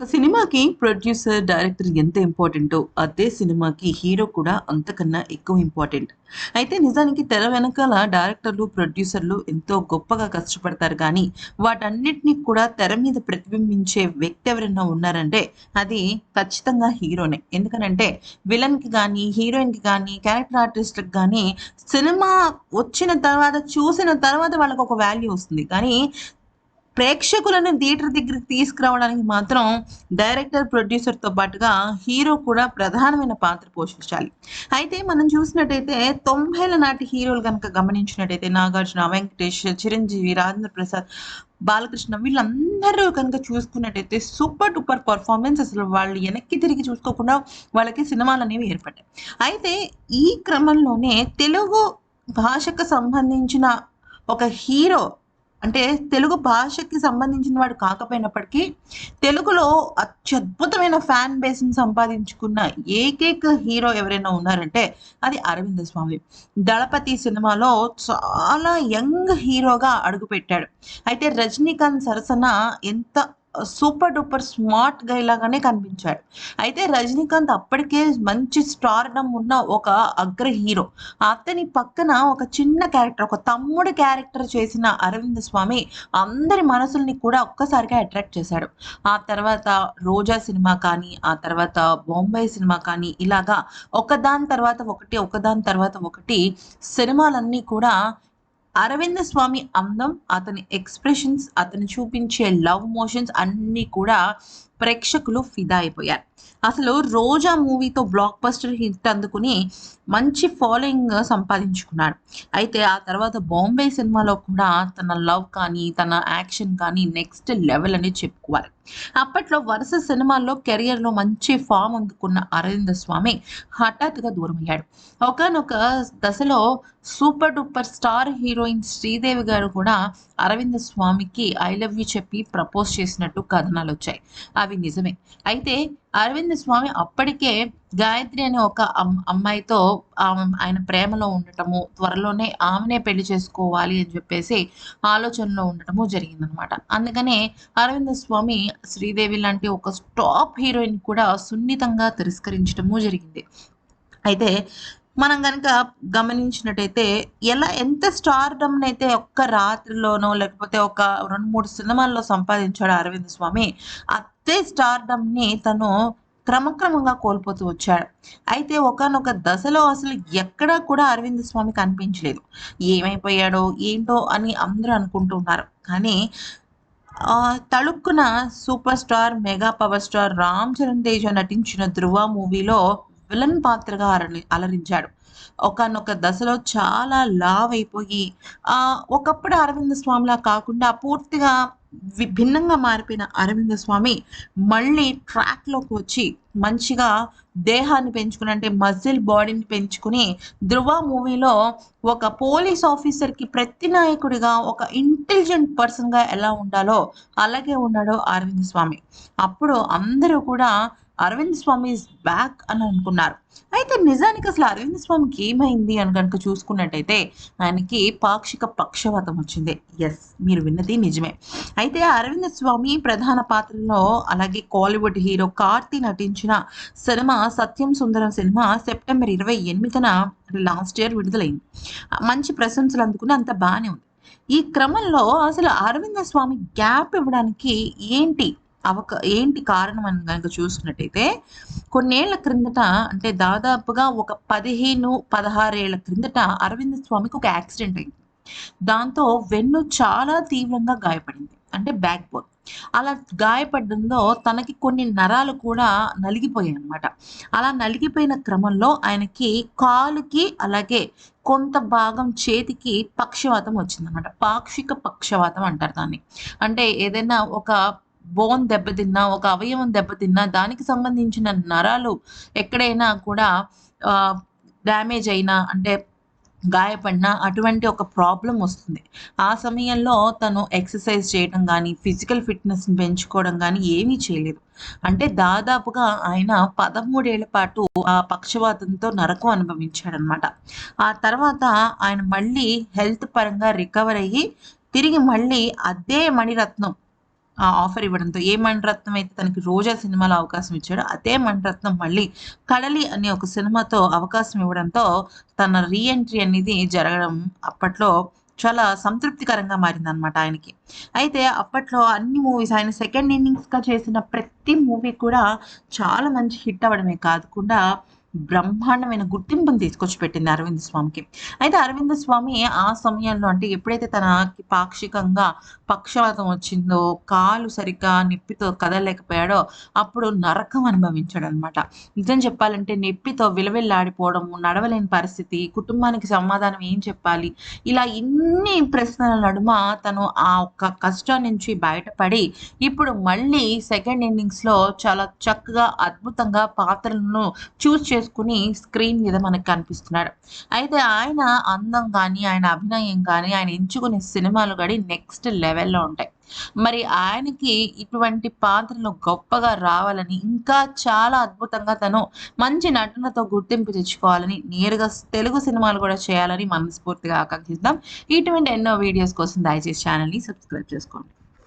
ఒక సినిమాకి producer director ఎంత ఇంపార్టెంటో అదే సినిమాకి హీరో కూడా అంతకన్నా ఎక్కువ ఇంపార్టెంట్. అయితే నిజానికి తెర వెనకాల డైరెక్టర్లు ప్రొడ్యూసర్లు ఎంతో గొప్పగా కష్టపడతారు కానీ వాటన్నిటిని కూడా తెర మీద ప్రతిబింబించే వ్యక్తి ఎవరైనా ఉన్నారంటే అది ఖచ్చితంగా హీరోనే. ఎందుకనంటే విలన్కి కానీ హీరోయిన్కి కానీ క్యారెక్టర్ ఆర్టిస్ట్కి కానీ సినిమా వచ్చిన తర్వాత చూసిన తర్వాత వాళ్ళకి ఒక వాల్యూ వస్తుంది. కానీ ప్రేక్షకులను థియేటర్ దగ్గరికి తీసుకురావడానికి మాత్రం డైరెక్టర్ ప్రొడ్యూసర్తో పాటుగా హీరో కూడా ప్రధానమైన పాత్ర పోషించాలి. అయితే మనం చూసినట్టయితే తొంభైల నాటి హీరోలు కనుక గమనించినట్టయితే నాగార్జున వెంకటేష్ చిరంజీవి రాజేంద్ర ప్రసాద్ బాలకృష్ణ వీళ్ళందరూ కనుక చూసుకున్నట్టయితే సూపర్ డూపర్ పర్ఫార్మెన్స్ అసలు వాళ్ళు వెనక్కి తిరిగి చూసుకోకుండా వాళ్ళకి సినిమాలు అనేవి ఏర్పడ్డాయి. అయితే ఈ క్రమంలోనే తెలుగు భాషకు సంబంధించిన ఒక హీరో అంటే తెలుగు భాషకి సంబంధించిన వాడు కాకపోయినప్పటికీ తెలుగులో అత్యద్భుతమైన ఫ్యాన్ బేస్ని సంపాదించుకున్న ఏకైక హీరో ఎవరైనా ఉన్నారంటే అది అరవింద స్వామి. దళపతి సినిమాలో చాలా యంగ్ హీరోగా అడుగుపెట్టాడు. అయితే రజనీకాంత్ సరసన ఎంత సూపర్ డూపర్ స్మార్ట్ గై లాగానే కనిపించాడు. అయితే రజనీకాంత్ అప్పటికే మంచి స్టార్డమ్ ఉన్న ఒక అగ్ర హీరో. అతని పక్కన ఒక చిన్న క్యారెక్టర్ ఒక తమ్ముడు క్యారెక్టర్ చేసిన అరవింద్ స్వామి అందరి మనసుల్ని కూడా ఒక్కసారిగా అట్రాక్ట్ చేశాడు. ఆ తర్వాత రోజా సినిమా కానీ ఆ తర్వాత బొంబాయి సినిమా కానీ ఇలాగా ఒకదాని తర్వాత ఒకటి ఒకదాని తర్వాత ఒకటి సినిమాలన్నీ కూడా అరవింద స్వామి అందం అతని ఎక్స్ప్రెషన్స్ అతను చూపించే లవ్ మోషన్స్ అన్నీ కూడా ప్రేక్షకులు ఫిదా అయిపోయారు. అసలు రోజా మూవీతో బ్లాక్ బస్టర్ హిట్ అందుకుని మంచి ఫాలోయింగ్ సంపాదించుకున్నాడు. అయితే ఆ తర్వాత బాంబే సినిమాలో కూడా తన లవ్ కానీ తన యాక్షన్ కానీ నెక్స్ట్ లెవెల్ అని చెప్పుకోవాలి. అప్పట్లో వరుస సినిమాల్లో కెరియర్లో మంచి ఫామ్ అందుకున్న అరవింద స్వామి హఠాత్తుగా దూరమయ్యాడు. ఒకనొక దశలో super duper star heroine Sridevi garu కూడా అరవింద స్వామికి ఐ లవ్ యూ చెప్పి ప్రపోజ్ చేసినట్టు కథనాలు వచ్చాయి. అవి నిజమే. అయితే అరవింద స్వామి అప్పటికే గాయత్రి అనే ఒక అమ్మాయితో ఆమె- ఆయన ప్రేమలో ఉండటము త్వరలోనే ఆమెనే పెళ్ళి చేసుకోవాలి అని చెప్పేసి ఆలోచనలో ఉండటము జరిగిందనమాట. అందుకనే అరవింద స్వామి శ్రీదేవి లాంటి ఒక టాప్ హీరోయిన్ కూడా సున్నితంగా తిరస్కరించడము జరిగింది. అయితే మనం కనుక గమనించినట్టయితే ఎలా ఎంత స్టార్డమ్ అయితే ఒక్క రాత్రిలోనో లేకపోతే ఒక రెండు మూడు సినిమాల్లో సంపాదించాడు అరవింద్ స్వామి అదే స్టార్డమ్ని తను క్రమక్రమంగా కోల్పోతూ వచ్చాడు. అయితే ఒకనొక దశలో అసలు ఎక్కడా కూడా అరవింద్ స్వామి కనిపించలేదు. ఏమైపోయాడో ఏంటో అని అందరూ అనుకుంటున్నారు కానీ తళుక్కున super star mega power star Ram Charan Teja నటించిన ధృవ మూవీలో విలన్ పాత్రగా అరలి అలరించాడు. ఒకనొక దశలో చాలా లావ్ అయిపోయి ఒకప్పుడు అరవింద స్వామిలా కాకుండా పూర్తిగా భిన్నంగా మారిపోయిన అరవింద స్వామి మళ్ళీ ట్రాక్లోకి వచ్చి మంచిగా దేహాన్ని పెంచుకుని అంటే మజిల్ బాడీని పెంచుకుని ధృవ మూవీలో ఒక పోలీస్ ఆఫీసర్కి ప్రతి నాయకుడిగా ఒక ఇంటెలిజెంట్ పర్సన్గా ఎలా ఉండాలో అలాగే ఉన్నాడు అరవింద్ స్వామి. అప్పుడు అందరూ కూడా అరవింద్ స్వామి ఇస్ బ్యాక్ అని అనుకున్నారు. అయితే నిజానికి అసలు అరవింద్ స్వామికి ఏమైంది అని కనుక చూసుకున్నట్టయితే ఆయనకి పాక్షిక పక్షవాతం వచ్చింది. ఎస్ మీరు విన్నది నిజమే. అయితే అరవింద్ స్వామి ప్రధాన పాత్రలో అలాగే కాలీవుడ్ హీరో కార్తీ నటించిన cinema Satyam Sundaram cinema September ఇరవై ఎనిమిదిన లాస్ట్ ఇయర్ విడుదలైంది. మంచి ప్రశంసలు అందుకుని అంత బాగానే ఉంది. ఈ క్రమంలో అసలు అరవింద స్వామి గ్యాప్ ఇవ్వడానికి ఏంటి అవక ఏంటి కారణం అని కనుక చూసుకున్నట్టయితే కొన్నేళ్ళ క్రిందట అంటే దాదాపుగా ఒక పదిహేను పదహారేళ్ళ క్రిందట అరవింద స్వామికి ఒక యాక్సిడెంట్ అయింది. దాంతో వెన్ను చాలా తీవ్రంగా గాయపడింది. అంటే బ్యాక్ బోన్. అలా గాయపడడంలో తనకి కొన్ని నరాలు కూడా నలిగిపోయాయి అనమాట అలా నలిగిపోయిన క్రమంలో ఆయనకి కాలుకి అలాగే కొంత భాగం చేతికి పక్షవాతం వచ్చిందనమాట పాక్షిక పక్షవాతం అంటారు దాన్ని. అంటే ఏదైనా ఒక బోన్ దెబ్బతిన్నా ఒక అవయవం దెబ్బతిన్నా దానికి సంబంధించిన నరాలు ఎక్కడైనా కూడా డ్యామేజ్ అయినా అంటే గాయపడిన అటువంటి ఒక ప్రాబ్లం వస్తుంది. ఆ సమయంలో తను ఎక్సర్సైజ్ చేయడం కానీ ఫిజికల్ ఫిట్నెస్ని పెంచుకోవడం కానీ ఏమీ చేయలేదు. అంటే దాదాపుగా ఆయన పదమూడేళ్ళ పాటు ఆ పక్షవాతంతో నరకం అనుభవించాడనమాట. ఆ తర్వాత ఆయన మళ్ళీ హెల్త్ పరంగా రికవర్ అయ్యి తిరిగి మళ్ళీ అదే మణిరత్నం ఆఫర్ ఇవ్వడంతో ఏ మణిరత్నం అయితే తనకి రోజా సినిమాలో అవకాశం ఇచ్చాడో అదే మణిరత్నం మళ్ళీ కడలి అనే ఒక సినిమాతో అవకాశం ఇవ్వడంతో తన రీఎంట్రీ అనేది జరగడం అప్పట్లో చాలా సంతృప్తికరంగా మారిందనమాట ఆయనకి. అయితే అప్పట్లో అన్ని మూవీస్ ఆయన సెకండ్ ఇన్నింగ్స్గా చేసిన ప్రతి మూవీ కూడా చాలా మంచి హిట్ అవ్వడమే కాకుండా బ్రహ్మాండమైన గుర్తింపును తీసుకొచ్చి పెట్టింది అరవింద్ స్వామికి. అయితే అరవింద్ స్వామి ఆ సమయంలో అంటే ఎప్పుడైతే తనకి పాక్షికంగా పక్షవాతం వచ్చిందో కాలు సరిగ్గా నొప్పితో కదలలేకపోయాడో అప్పుడు నరకం అనుభవించాడు అనమాట నిజం చెప్పాలంటే నొప్పితో విలవిల్లాడిపోవడము నడవలేని పరిస్థితి కుటుంబానికి సమాధానం ఏం చెప్పాలి? ఇలా ఇన్ని ప్రశ్నల నడుమ తను ఆ ఒక్క కష్టం నుంచి బయటపడి ఇప్పుడు మళ్ళీ సెకండ్ ఇన్నింగ్స్లో చాలా చక్కగా అద్భుతంగా పాత్రలను చూస్ వేసుకుని స్క్రీన్ మీద మనకు కనిపిస్తున్నాడు. అయితే ఆయన అందం కానీ ఆయన అభినయం కానీ ఆయన ఎంచుకునే సినిమాలు కానీ నెక్స్ట్ లెవెల్లో ఉంటాయి. మరి ఆయనకి ఇటువంటి పాత్రలు గొప్పగా రావాలని ఇంకా చాలా అద్భుతంగా తను మంచి నటనతో గుర్తింపు తెచ్చుకోవాలని నేరుగా తెలుగు సినిమాలు కూడా చేయాలని మనస్ఫూర్తిగా ఆకాంక్షిద్దాం ఇటువంటి ఎన్నో వీడియోస్ కోసం దయచేసి ఛానల్ని సబ్స్క్రైబ్ చేసుకోండి.